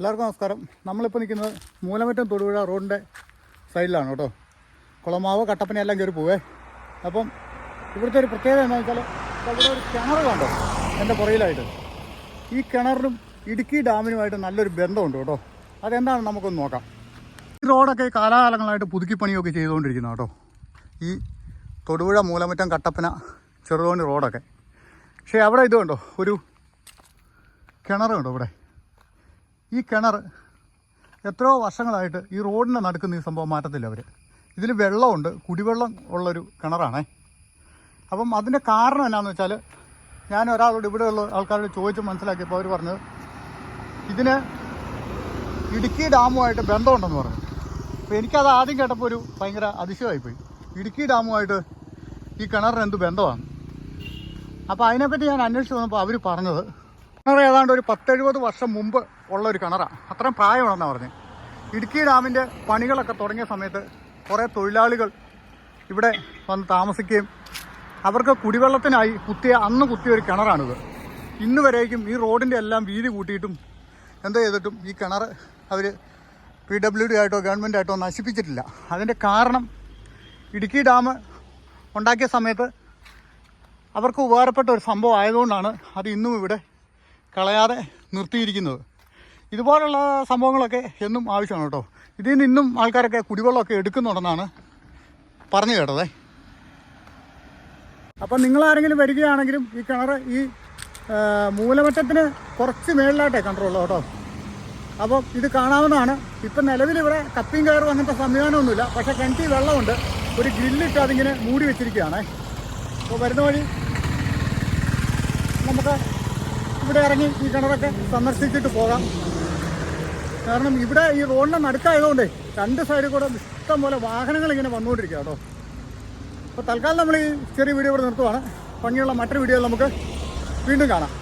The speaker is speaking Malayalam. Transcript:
എല്ലാവർക്കും നമസ്കാരം. നമ്മളിപ്പോൾ നിൽക്കുന്നത് മൂലമറ്റം തൊടുപുഴ റോഡിന്റെ സൈഡിലാണ് കേട്ടോ. കുളമാവ് കട്ടപ്പന എല്ലാം കയറി പോവേ. അപ്പം ഇവിടുത്തെ ഒരു പ്രത്യേകത എന്താണെന്ന് വെച്ചാൽ ഇവിടെ ഒരു കിണർ കണ്ടോ? എന്റെ പുറയിലായിട്ട് ഈ കിണറിനും ഇടുക്കി ഡാമിനുമായിട്ട് നല്ലൊരു ബന്ധമുണ്ട് കേട്ടോ. അതെന്താണ് നമുക്കൊന്ന് നോക്കാം. ഈ റോഡൊക്കെ കാലാകാലങ്ങളായിട്ട് പുതുക്കിപ്പണിയൊക്കെ ചെയ്തുകൊണ്ടിരിക്കുന്ന കേട്ടോ. ഈ തൊടുപുഴ മൂലമറ്റം കട്ടപ്പന ചെറുതോണി റോഡൊക്കെ. പക്ഷേ അവിടെ ഇതുണ്ടോ? ഒരു കിണർ കണ്ടോ ഇവിടെ? ഈ കിണർ എത്രയോ വർഷങ്ങളായിട്ട് ഈ റോഡിന്റെ നടുക്കുന്ന ഈ സംഭവം മാറ്റത്തില്ല അവർ ഇതിൽ വെള്ളമുണ്ട് കുടിവെള്ളം ഉള്ളൊരു കിണറാണേ. അപ്പം അതിന്റെ കാരണം എന്നാന്ന് വെച്ചാൽ ഞാൻ ഒരാളോട് ഇവിടെയുള്ള ആൾക്കാരോട് ചോദിച്ച് മനസ്സിലാക്കിയപ്പോൾ അവർ പറഞ്ഞത് ഇതിന് ഇടുക്കി ഡാമുമായിട്ട് ബന്ധമുണ്ടെന്ന് പറഞ്ഞു. അപ്പോൾ എനിക്കത് ആദ്യം കേട്ടപ്പോൾ ഒരു ഭയങ്കര അതിശയമായിപ്പോയി. ഇടുക്കി ഡാമുമായിട്ട് ഈ കിണറിന് എന്ത് ബന്ധമാണ്? അപ്പോൾ അതിനെപ്പറ്റി ഞാൻ അന്വേഷിച്ച് വന്നപ്പോൾ അവർ പറഞ്ഞത് കിണർ ഏതാണ്ട് ഒരു പത്തെഴുപത് വർഷം മുമ്പ് ഉള്ള ഒരു കിണറാണ് അത്രയും പ്രായമാണെന്നാണ് പറഞ്ഞത് ഇടുക്കി ഡാമിന്റെ പണികളൊക്കെ തുടങ്ങിയ സമയത്ത് കുറേ തൊഴിലാളികൾ ഇവിടെ വന്ന് താമസിക്കുകയും അവർക്ക് കുടിവെള്ളത്തിനായി കുത്തിയ അന്ന് കുത്തിയ ഒരു കിണറാണിത്. ഇന്ന് വരേക്കും ഈ റോഡിന്റെ എല്ലാം വീതി കൂട്ടിയിട്ടും എന്തോ ചെയ്തിട്ടും ഈ കിണർ അവർ പി ഡബ്ല്യു ഡി ആയിട്ടോ ഗവൺമെന്റ് ആയിട്ടോ നശിപ്പിച്ചിട്ടില്ല. അതിന്റെ കാരണം ഇടുക്കി ഡാം ഉണ്ടാക്കിയ സമയത്ത് അവർക്ക് ഉപകാരപ്പെട്ട ഒരു സംഭവം ആയതുകൊണ്ടാണ് അത് ഇന്നും ഇവിടെ കളയാതെ നിർത്തിയിരിക്കുന്നത്. ഇതുപോലുള്ള സംഭവങ്ങളൊക്കെ എന്നും ആവശ്യമാണ് കേട്ടോ. ഇതിൽ നിന്ന് ആൾക്കാരൊക്കെ കുടിവെള്ളമൊക്കെ എടുക്കുന്നുണ്ടെന്നാണ് പറഞ്ഞു കേട്ടതേ. അപ്പം നിങ്ങളാരെങ്കിലും വരികയാണെങ്കിലും ഈ കിണർ ഈ മൂലമറ്റത്തിന് കുറച്ച് മേളിലായിട്ടേ കണ്ടറുള്ളൂ കേട്ടോ. അപ്പം ഇത് കാണാവുന്നതാണ്. ഇപ്പം നിലവിൽ ഇവിടെ കപ്പിയും കയറും അങ്ങനത്തെ സംവിധാനമൊന്നുമില്ല. പക്ഷേ കിണറ്റിൽ വെള്ളമുണ്ട്. ഒരു ഗ്രില്ലിട്ട് അതിങ്ങനെ മൂടി വെച്ചിരിക്കുകയാണേ. അപ്പോൾ വരുന്ന വഴി നമുക്ക് ഇവിടെ ഇറങ്ങി ഈ കിണറൊക്കെ സന്ദർശിച്ചിട്ട് പോകാം. കാരണം ഇവിടെ ഈ റോഡിന്റെ നടുക്കായതുകൊണ്ട് രണ്ട് സൈഡിൽ കൂടെ ഇഷ്ടം പോലെ വാഹനങ്ങൾ ഇങ്ങനെ വന്നുകൊണ്ടിരിക്കുക കേട്ടോ. അപ്പോൾ തൽക്കാലം നമ്മൾ ഈ ചെറിയ വീഡിയോ ഇവിടെ നിർത്തുവാണ്. ഭംഗിയുള്ള മറ്റൊരു വീഡിയോയിൽ നമുക്ക് വീണ്ടും കാണാം.